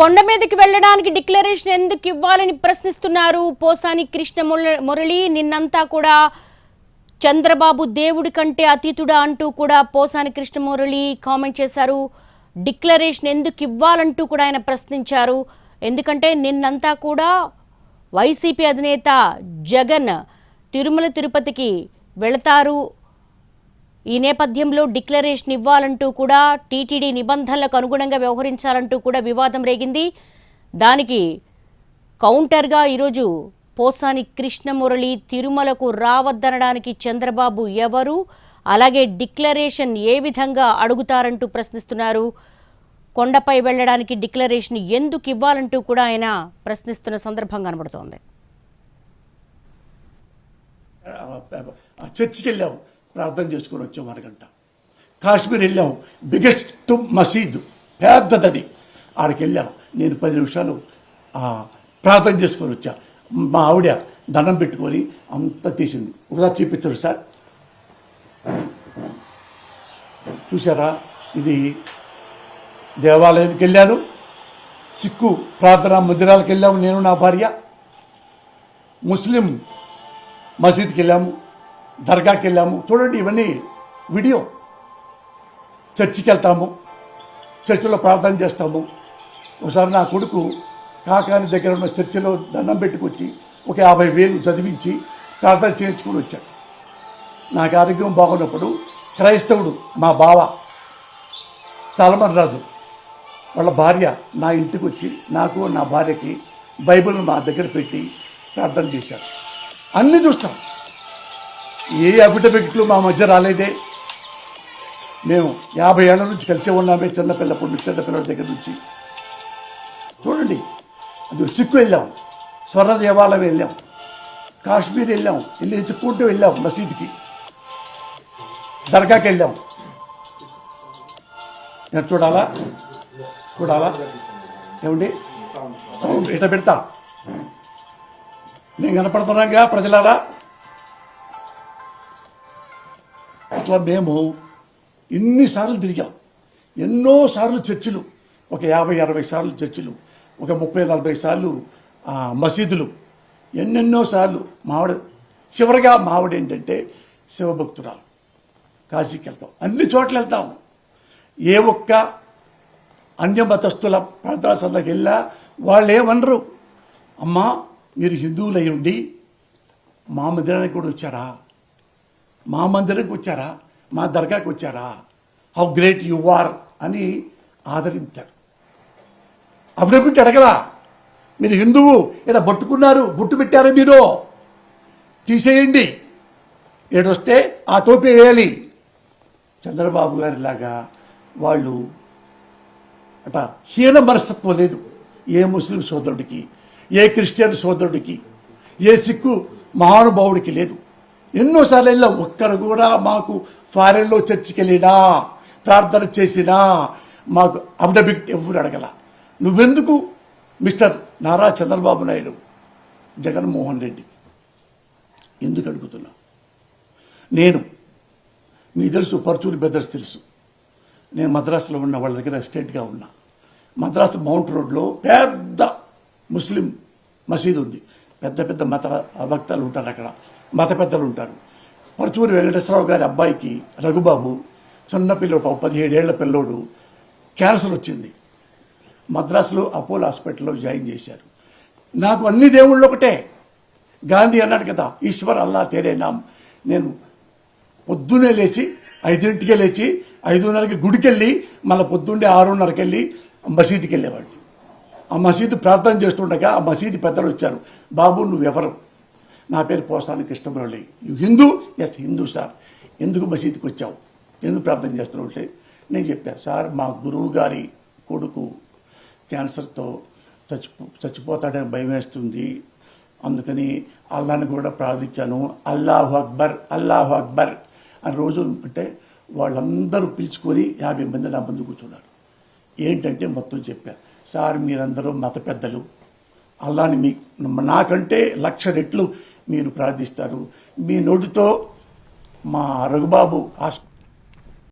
కొండ మీదకి వెళ్ళడానికి డిక్లరేషన్ ఎందుకు ఇవ్వాలని ప్రశ్నిస్తున్నారు? పోసాని కృష్ణ మురళి- మురళి నిన్నంతా కూడా చంద్రబాబు దేవుడి కంటే అతీతుడా అంటూ కూడా పోసాని కృష్ణమురళి కామెంట్ చేశారు. డిక్లరేషన్ ఎందుకు ఇవ్వాలంటూ కూడా ఆయన ప్రశ్నించారు. ఎందుకంటే నిన్నంతా కూడా వైసీపీ అధినేత జగన్ తిరుమల తిరుపతికి వెళతారు. ఈ నేపథ్యంలో డిక్లరేషన్ ఇవ్వాలంటూ కూడా టీటీడీ నిబంధనలకు అనుగుణంగా వ్యవహరించాలంటూ కూడా వివాదం రేగింది. దానికి కౌంటర్గా ఈరోజు పోసాని కృష్ణమురళి తిరుమలకు రావద్దనడానికి చంద్రబాబు ఎవరు? అలాగే డిక్లరేషన్ ఏ విధంగా అడుగుతారంటూ ప్రశ్నిస్తున్నారు. కొండపై వెళ్ళడానికి డిక్లరేషన్ ఎందుకు ఇవ్వాలంటూ కూడా ఆయన ప్రశ్నిస్తున్న సందర్భం కనబడుతోంది. చర్చికి వెళ్ళాం ప్రార్థన చేసుకొని వచ్చాం అరగంట. కాశ్మీర్ వెళ్ళాం. బిగ్గెస్ట్ మసీద్. పెద్దదది. అది ఆడికి వెళ్ళాం. నేను పది నిమిషాలు ప్రార్థన చేసుకొని వచ్చా. మా ఆవిడ దండం పెట్టుకొని అంతా తీసింది. ఒకసారి చూపించారు సార్. చూసారా ఇది దేవాలయానికి వెళ్ళాను. సిక్కు ప్రార్థనా మందిరాలకు వెళ్ళాము నేను నా భార్య. ముస్లిం మసీద్కి వెళ్ళాము. దర్గాకి వెళ్ళాము. చూడండి ఇవన్నీ వీడియో. చర్చికి వెళ్తాము చర్చిలో ప్రార్థన చేస్తాము. ఒకసారి నా కొడుకు కాకాని దగ్గర ఉన్న చర్చిలో దండం పెట్టుకొచ్చి ఒక యాభై వేలు చదివించి ప్రార్థన చేయించుకుని వచ్చాడు. నాకు ఆరోగ్యం బాగున్నప్పుడు క్రైస్తవుడు మా బావ సల్మాన్ రాజు వాళ్ళ భార్య నా ఇంటికి వచ్చి నాకు నా భార్యకి బైబిల్ మా దగ్గర పెట్టి ప్రార్థన చేశారు అన్నీ చూస్తాం. ఏ అఫిడవిట్లు మా మధ్య రాలేదే. మేము యాభై ఏళ్ళ నుంచి కలిసే ఉన్నామే చిన్నపిల్లప్పుడు చిన్నపిల్లల దగ్గర నుంచి. చూడండి అది సిక్కు వెళ్ళాం స్వర్ణ దేవాలయం వెళ్ళాం కాశ్మీర్ వెళ్ళాం వెళ్ళి ఎత్తుక్కుంటూ వెళ్ళాం మసీద్కి. దర్గాకి వెళ్ళాం. నేను చూడాలా? చూడాలా? ఏమండి? సౌండ్ ఇట పెడతా. నేను కనపడుతున్నాగా ప్రజలారా? అట్లా మేము ఎన్నిసార్లు తిరిగాం. ఎన్నోసార్లు చర్చిలు ఒక యాభై అరవై సార్లు చర్చిలు ఒక ముప్పై నలభై సార్లు మసీదులు ఎన్నెన్నో సార్లు మావిడ చివరిగా మావిడ ఏంటంటే శివభక్తురాలు. కాశీకి వెళ్తాం. అన్ని చోట్ల వెళ్తాం. ఏ ఒక్క అన్యమతస్థుల ప్రార్థనా సభకి వెళ్ళా వాళ్ళు ఏమనరు. అమ్మా మీరు హిందువులై ఉండి మా మందిరానికి కూడా వచ్చారా? మా మందిరంకి వచ్చారా? మా దర్గాకి వచ్చారా? హౌ గ్రేట్ యు ఆర్ అని ఆదరించారు. అఫిడవిట్ అడగలా? మీరు హిందువు ఇలా పట్టుకున్నారు బొట్టు పెట్టారు మీరు? తీసేయండి. ఏడొస్తే ఆ టోపీ వేయాలి. చంద్రబాబు గారిలాగా వాళ్ళు అట హీన మనస్తత్వం లేదు. ఏ ముస్లిం సోదరుడికి ఏ క్రిస్టియన్ సోదరుడికి ఏ సిక్కు మహానుభావుడికి లేదు. ఎన్నోసార్లు వెళ్ళాం ఒక్కరు కూడా మాకు ఫారెన్లో చర్చికి వెళ్ళినా ప్రార్థన చేసినా మాకు అఫిడవిట్ ఎవరు అడగల. నువ్వెందుకు మిస్టర్ నారా చంద్రబాబు నాయుడు? జగన్మోహన్ రెడ్డి. ఎందుకు అడుగుతున్నా? నేను మీ తెలుసు పర్చూరి బెదర్స్ తెలుసు. నేను మద్రాసులో ఉన్న వాళ్ళ దగ్గర ఎస్టేట్గా ఉన్నా. మద్రాసు మౌంట్ రోడ్లో పెద్ద ముస్లిం మసీదు ఉంది. పెద్ద పెద్ద మత భక్తాలు ఉంటారు అక్కడ. మత పెద్దలు ఉంటారు. పరుచూరి వెంకటేశ్వరరావు గారి అబ్బాయికి రఘుబాబు చిన్న పిల్లోడు ఒక పదిహేడేళ్ళ పిల్లోడు క్యాన్సర్ వచ్చింది. మద్రాసులో అపోలో హాస్పిటల్లో జాయిన్ చేశారు. నాకు అన్ని దేవుళ్ళు ఒకటే. గాంధీ అన్నాడు కదా ఈశ్వర్ అల్లా తేరే నామ్. నేను పొద్దున్నే లేచి ఐదింటికే లేచి ఐదున్నరకి గుడికి వెళ్ళి మళ్ళీ పొద్దున్నే ఆరున్నరకి వెళ్ళి మసీదుకి వెళ్ళేవాడిని. ఆ మసీదు ప్రార్థన చేస్తుండగా ఆ మసీదు పెద్దలు వచ్చారు. బాబు నువ్వెవరు? నా పేరు Posani Krishnamurali you Hindu? Yes Hindu sir. ఎందుకు మసీద్కి వచ్చావు? ఎందుకు ప్రార్థన చేస్తున్నావు అంటే నేను చెప్పాను సార్ మా గురువు గారి కొడుకు క్యాన్సర్తో చచ్చిపో చచ్చిపోతాడని భయం వేస్తుంది. అందుకని అల్లాని కూడా ప్రార్థించాను. అల్లాహు అక్బర్ అల్లాహు అక్బర్. అని రోజు అంటే వాళ్ళందరూ పిలుచుకొని యాభై మంది నా ముందు కూర్చున్నారు. ఏంటంటే మొత్తం చెప్పారు సార్ మీరందరూ మత పెద్దలు. అల్లాని మీ నాకంటే లక్ష రెట్లు మీరు ప్రార్థిస్తారు మీ నోటితో మా రఘుబాబు హాస్పిటల్